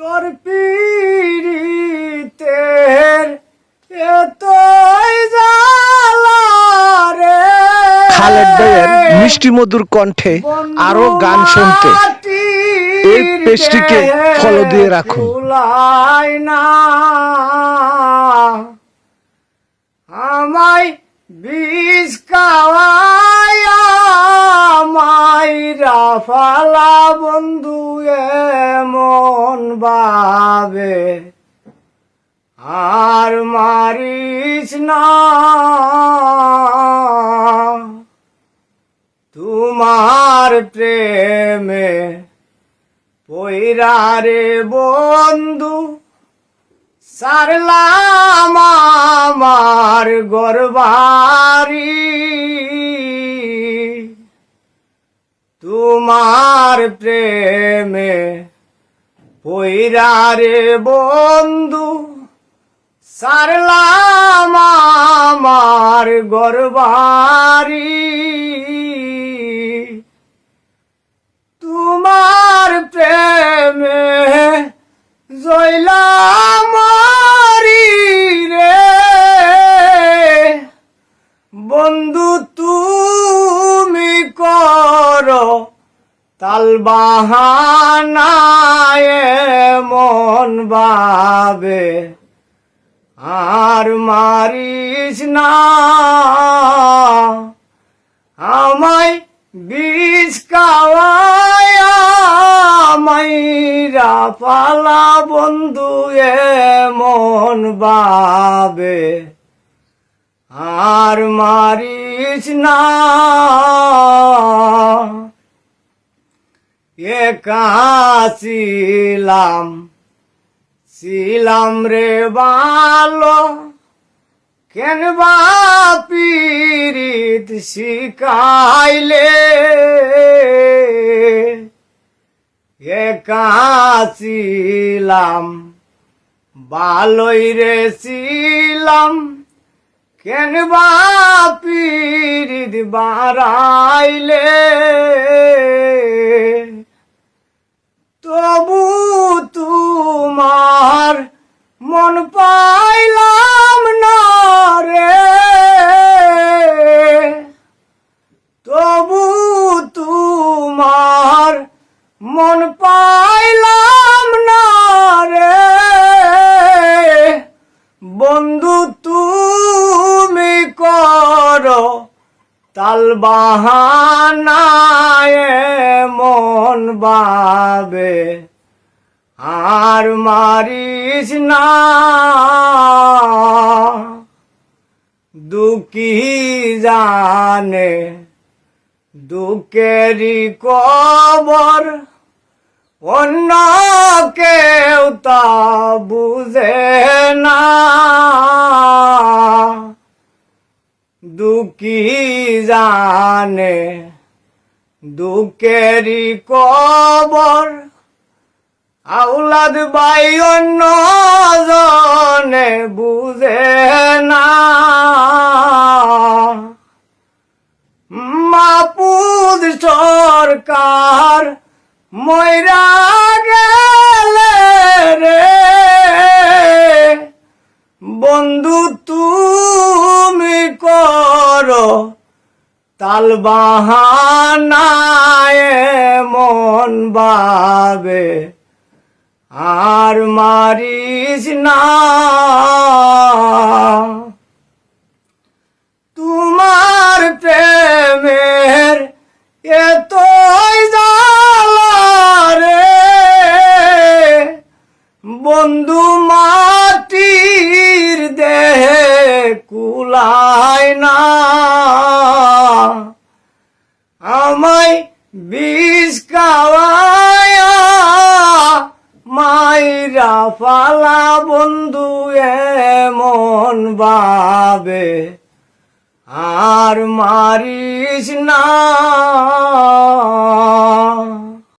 তোর খালেদ ভাইয়ের মিষ্টি মধুর কণ্ঠে আরও গান শুনতে। এই পেজটিকে follow দিয়ে রাখুন। আমায় বিষ খাওয়ায়া মাইরা ফালা বন্ধু এমন বাবে আর মারিস না। তোমার প্রেমে পৈরা রে বন্ধু, সারলাম আমার গরবারি। তোমার প্রেমে পৈরা রে বন্ধু সারলাম আমার গরবারি। তাল বাহানায় মন বাবে আর মারিস না। আমায় বিষ খাওয়ায়া মাইরা পালা বন্ধু মন বাবে আর মারিস না। একাছিলাম ছিলাম? রে ভালো কেন বা পীড়িত শিখাইলে? একাছিলাম ভালোই রে ছিলাম। কেন বা পীড়িত বাড়াইলে? তবু তোমার মন পাইলাম না রে। তবু তোমার মন পাইলাম না রে। বন্ধু, তুমি করো তাল বাহানায় বাবে আর মারিস না। দুঃখী জানে দুঃখেরই কবর, অন্য কেউ তা বুঝে না। দুঃখী জানে দুঃখেরই কবর আউলাদ বাই অন্য জনে বুঝে না। মাপুদ সরকার ময়রা গেলে রে। বন্ধু তুমি তাল বাহানায় মন বাবে আর মারিস না। তোমার প্রেমের জ্বালা রে বন্ধু মাটির দেহে কুলায় না। আমায় বিষ খাওয়ায়া মাইরা ফালা বন্ধু এমন বাবে আর মারিস না।